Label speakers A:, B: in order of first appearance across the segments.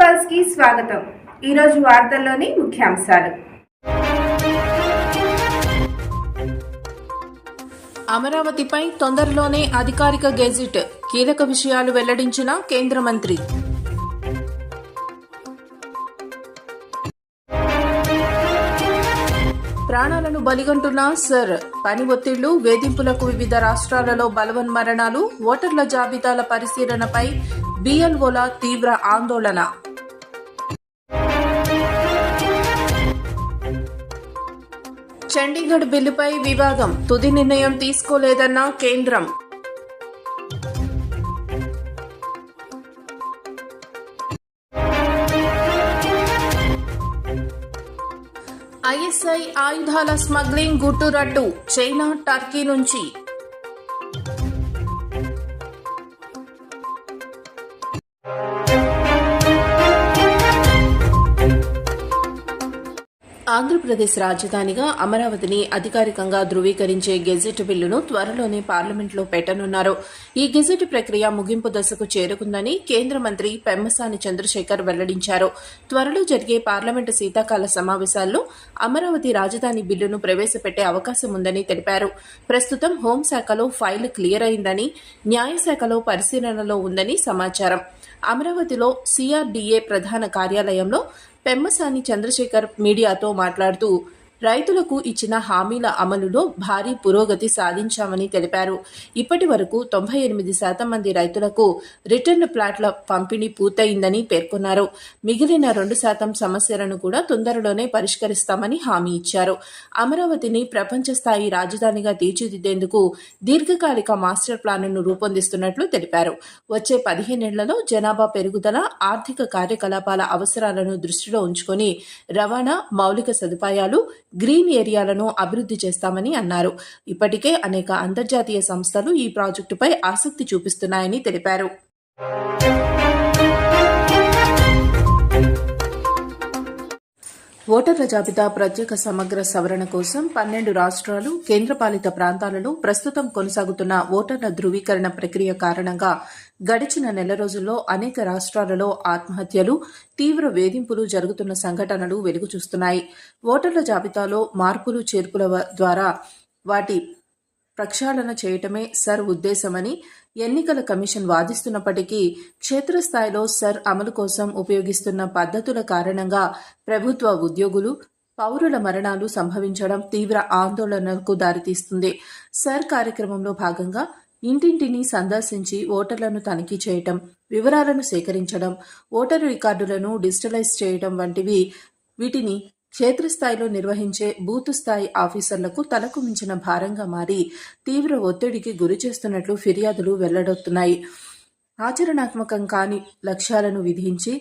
A: పల్స్కి స్వాగతం. ఈరోజు వార్తల్లోని ముఖ్యాంశాలు.
B: అమరావతిపై తొందరలోనే అధికారిక గెజిట్. కీలక విషయాలు వెల్లడించిన కేంద్ర మంత్రి. ప్రాణాలను బలిగంటున్న సర్. పని ఒత్తిళ్ళు వేధింపులకు వివిధ రాష్ట్రాలలో బలవన్ మరణాలు ఓటర్ల జాబితాల పరిశీలనపై బిఎల్ఓల తీవ్ర ఆందోళన. చండీగఢ్ బిల్లుపై వివాదం. తుది నిర్ణయం తీసుకోలేదన్న కేంద్రం. ఐఎస్ఐ ఆయుధాల స్మగ్లింగ్ గుట్టురట్టు చైనా టర్కీ నుంచి. ఆంధ్రప్రదేశ్ రాజధానిగా అమరావతిని అధికారికంగా ధృవీకరించే గెజెట్ బిల్లును త్వరలోనే పార్లమెంట్లో పెట్టనున్నారు. ఈ గెజెట్ ప్రక్రియ ముగింపు దశకు చేరుకుందని కేంద్ర మంత్రి పెమ్మసాని చంద్రశేఖర్ వెల్లడించారు. త్వరలో జరిగే పార్లమెంటు శీతాకాల సమావేశాల్లో అమరావతి రాజధాని బిల్లును ప్రవేశపెట్టే అవకాశం ఉందని తెలిపారు. ప్రస్తుతం హోంశాఖలో ఫైల్ క్లియర్ అయిందని న్యాయశాఖలో పరిశీలనలో ఉందని సమాచారం. అమరావతిలో సిఆర్డీఏ ప్రధాన కార్యాలయంలో పెమ్మసాని చంద్రశేఖర్ మీడియాతో మాట్లాడుతూ రైతులకు ఇచ్చిన హామీల అమలులో భారీ పురోగతి సాధించామని తెలిపారు. ఇప్పటి వరకు తొంభై ఎనిమిది శాతం మంది రైతులకు రిటర్న్ ప్లాట్ల పంపిణీ పూర్తయిందని పేర్కొన్నారు. మిగిలిన రెండు శాతం సమస్యలను కూడా తొందరలోనే పరిష్కరిస్తామని హామీ ఇచ్చారు. అమరావతిని ప్రపంచ స్థాయి రాజధానిగా తీర్చిదిద్దేందుకు దీర్ఘకాలిక మాస్టర్ ప్లాన్ను రూపొందిస్తున్నట్లు తెలిపారు. వచ్చే పదిహేనేళ్ళలో జనాభా పెరుగుదల ఆర్థిక కార్యకలాపాల అవసరాలను దృష్టిలో ఉంచుకొని రవాణా మౌలిక సదుపాయాలు గ్రీన్ ఏరియాలను అభివృద్ధి చేస్తామని అన్నారు. ఇప్పటికే అనేక అంతర్జాతీయ సంస్థలు ఈ ప్రాజెక్టుపై ఆసక్తి చూపిస్తున్నాయని తెలిపారు. ఓటర్ల జాబితా ప్రత్యేక సమగ్ర సవరణ కోసం పన్నెండు రాష్ట్రాలు కేంద్రపాలిత ప్రాంతాలలో ప్రస్తుతం కొనసాగుతున్న ఓటర్ల ధృవీకరణ ప్రక్రియ కారణంగా గడిచిన నెల రోజుల్లో అనేక రాష్ట్రాలలో ఆత్మహత్యలు తీవ్ర వేధింపులు జరుగుతున్న సంఘటనలు వెలుగు చూస్తున్నాయి ఓటర్ల జాబితాలో మార్పులు చేర్పుల ద్వారా వాటి ప్రక్షాళన చేయటమే సర్ ఉద్దేశమని ఎన్నికల కమిషన్ వాదిస్తున్నప్పటికీ క్షేత్రస్థాయిలో సర్ అమలు కోసం ఉపయోగిస్తున్న పద్ధతుల కారణంగా ప్రభుత్వ ఉద్యోగులు పౌరుల మరణాలు సంభవించడం తీవ్ర ఆందోళనలకు దారితీస్తుంది. సర్ కార్యక్రమంలో భాగంగా ఇంటింటిని సందర్శించి ఓటర్లను తనిఖీ చేయటం వివరాలను సేకరించడం ఓటరు రికార్డులను డిజిటలైజ్ చేయడం వంటివి వీటిని క్షేత్రస్థాయిలో నిర్వహించే బూత్ స్థాయి ఆఫీసర్లకు తలకు మించిన భారంగా మారి తీవ్ర ఒత్తిడికి గురి చేస్తున్నట్లు ఫిర్యాదులు వెల్లడవుతున్నాయి ఆచరణాత్మకం కాని లక్ష్యాలను విధించి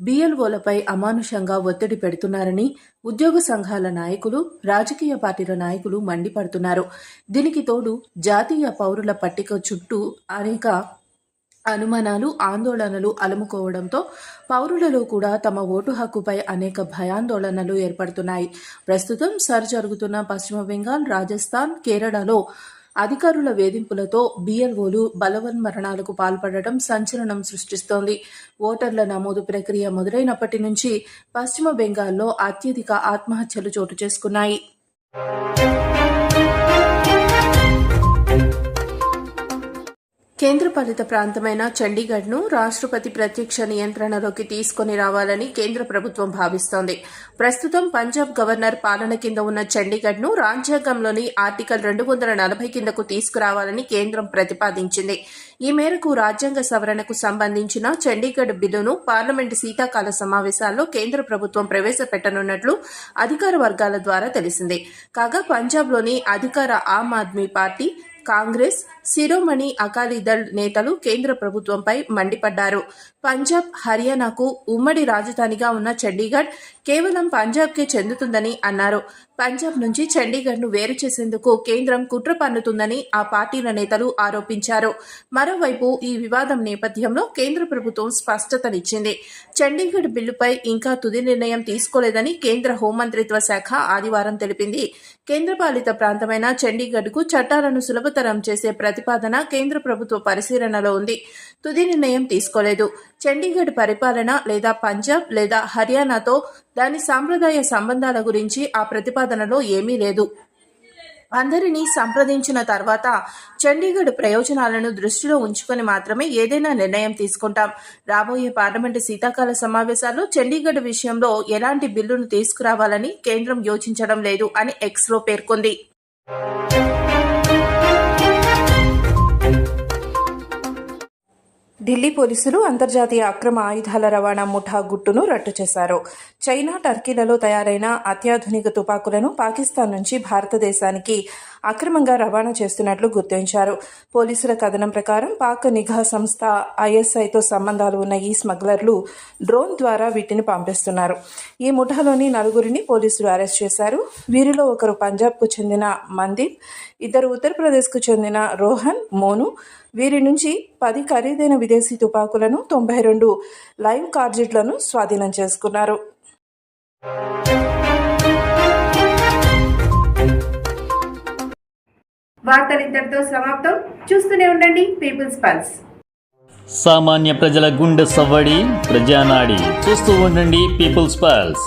B: బీఎల్ఓలపై అమానుషంగా ఒత్తిడి పెడుతున్నారని ఉద్యోగ సంఘాల నాయకులు రాజకీయ పార్టీల నాయకులు మండిపడుతున్నారు. దీనికి తోడు జాతీయ పౌరుల పట్టిక చుట్టూ అనేక అనుమానాలు ఆందోళనలు అలుముకోవడంతో పౌరులలో కూడా తమ ఓటు హక్కుపై అనేక భయాందోళనలు ఏర్పడుతున్నాయి. ప్రస్తుతం సర్ జరుగుతున్న పశ్చిమ బెంగాల్ రాజస్థాన్ కేరళలో అధికారుల వేధింపులతో బీఎల్ఓలు బలవన్మరణాలకు పాల్పడటం సంచలనం సృష్టిస్తోంది. ఓటర్ల నమోదు ప్రక్రియ మొదలైనప్పటి నుంచి పశ్చిమ బెంగాల్లో అత్యధిక ఆత్మహత్యలు చోటు చేసుకున్నాయి. కేంద్రపాలిత ప్రాంతమైన చండీగఢ్ను రాష్ట్రపతి ప్రత్యక్ష నియంత్రణలోకి తీసుకొని రావాలని కేంద్ర ప్రభుత్వం భావిస్తోంది. ప్రస్తుతం పంజాబ్ గవర్నర్ పాలన కింద ఉన్న చండీగఢ్ను రాజ్యాంగంలోని ఆర్టికల్ రెండు వందల నలభై కిందకు తీసుకురావాలని కేంద్రం ప్రతిపాదించింది. ఈ మేరకు రాజ్యాంగ సవరణకు సంబంధించిన చండీగఢ్ బిల్లును పార్లమెంటు శీతాకాల సమావేశాల్లో కేంద్ర ప్రభుత్వం ప్రవేశపెట్టనున్నట్లు అధికార వర్గాల ద్వారా తెలిసింది. కాగా పంజాబ్లోని అధికార ఆమ్ ఆద్మీ పార్టీ కాంగ్రెస్ శిరోమణి అకాలీదళ్ నేతలు కేంద్ర ప్రభుత్వంపై మండిపడ్డారు. పంజాబ్ హర్యానాకు ఉమ్మడి రాజధానిగా ఉన్న చండీగఢ్ కేవలం పంజాబ్కే చెందుతుందని అన్నారు. పంజాబ్ నుంచి చండీగఢ్ను వేరు చేసేందుకు కేంద్రం కుట్ర పన్నుతుందని ఆ పార్టీల నేతలు ఆరోపించారు. మరోవైపు ఈ వివాదం నేపథ్యంలో కేంద్ర ప్రభుత్వం స్పష్టతనిచ్చింది. చండీగఢ్ బిల్లుపై ఇంకా తుది నిర్ణయం తీసుకోలేదని కేంద్ర హోంమంత్రిత్వ శాఖ ఆదివారం తెలిపింది. కేంద్రపాలిత ప్రాంతమైన చండీగఢ్కు చట్టాలను సులభతరం చేసే ప్రతిపాదన కేంద్ర ప్రభుత్వ పరిశీలనలో ఉంది. తుది నిర్ణయం తీసుకోలేదు. చండీగఢ్ పరిపాలన లేదా పంజాబ్ లేదా హర్యానాతో దాని సాంప్రదాయ సంబంధాల గురించి ఆ ప్రతిపాదనలో ఏమీ లేదు. అందరినీ సంప్రదించిన తర్వాత చండీగఢ్ ప్రయోజనాలను దృష్టిలో ఉంచుకొని మాత్రమే ఏదైనా నిర్ణయం తీసుకుంటాం. రాబోయే పార్లమెంటు శీతాకాల సమావేశాల్లో చండీగఢ్ విషయంలో ఎలాంటి బిల్లును తీసుకురావాలని కేంద్రం యోచించడం లేదు అని ఎక్స్లో పేర్కొంది. ఢిల్లీ పోలీసులు అంతర్జాతీయ అక్రమ ఆయుధాల రవాణా ముఠా గుట్టును రట్టు చేశారు. చైనా టర్కీలలో తయారైన అత్యాధునిక తుపాకులను పాకిస్తాన్ నుంచి భారతదేశానికి అక్రమంగా రవాణా చేస్తున్నట్లు గుర్తించారు. పోలీసుల కథనం ప్రకారం పాక్ నిఘా సంస్థ ఐఎస్ఐతో సంబంధాలు ఉన్న ఈ స్మగ్లర్లు డ్రోన్ ద్వారా వీటిని పంపిస్తున్నారు. ఈ ముఠాలోని నలుగురిని పోలీసులు అరెస్ట్ చేశారు. వీరిలో ఒకరు పంజాబ్కు చెందిన మందీప్ ఇద్దరు ఉత్తరప్రదేశ్కు చెందిన రోహన్ మోను. వీరి నుంచి పది ఖరీదైన విదేశీ తుపాకులను తొంభై రెండు లైవ్ కార్జెట్లను స్వాధీనం చేసుకున్నారు.
A: వార్తలు ఇంతటితో సమాప్తం. చూస్తూనే ఉండండి పీపుల్స్ పల్స్.
C: సామాన్య ప్రజల గుండె సవ్వడి ప్రజానాడి. చూస్తూ ఉండండి పీపుల్స్ పల్స్.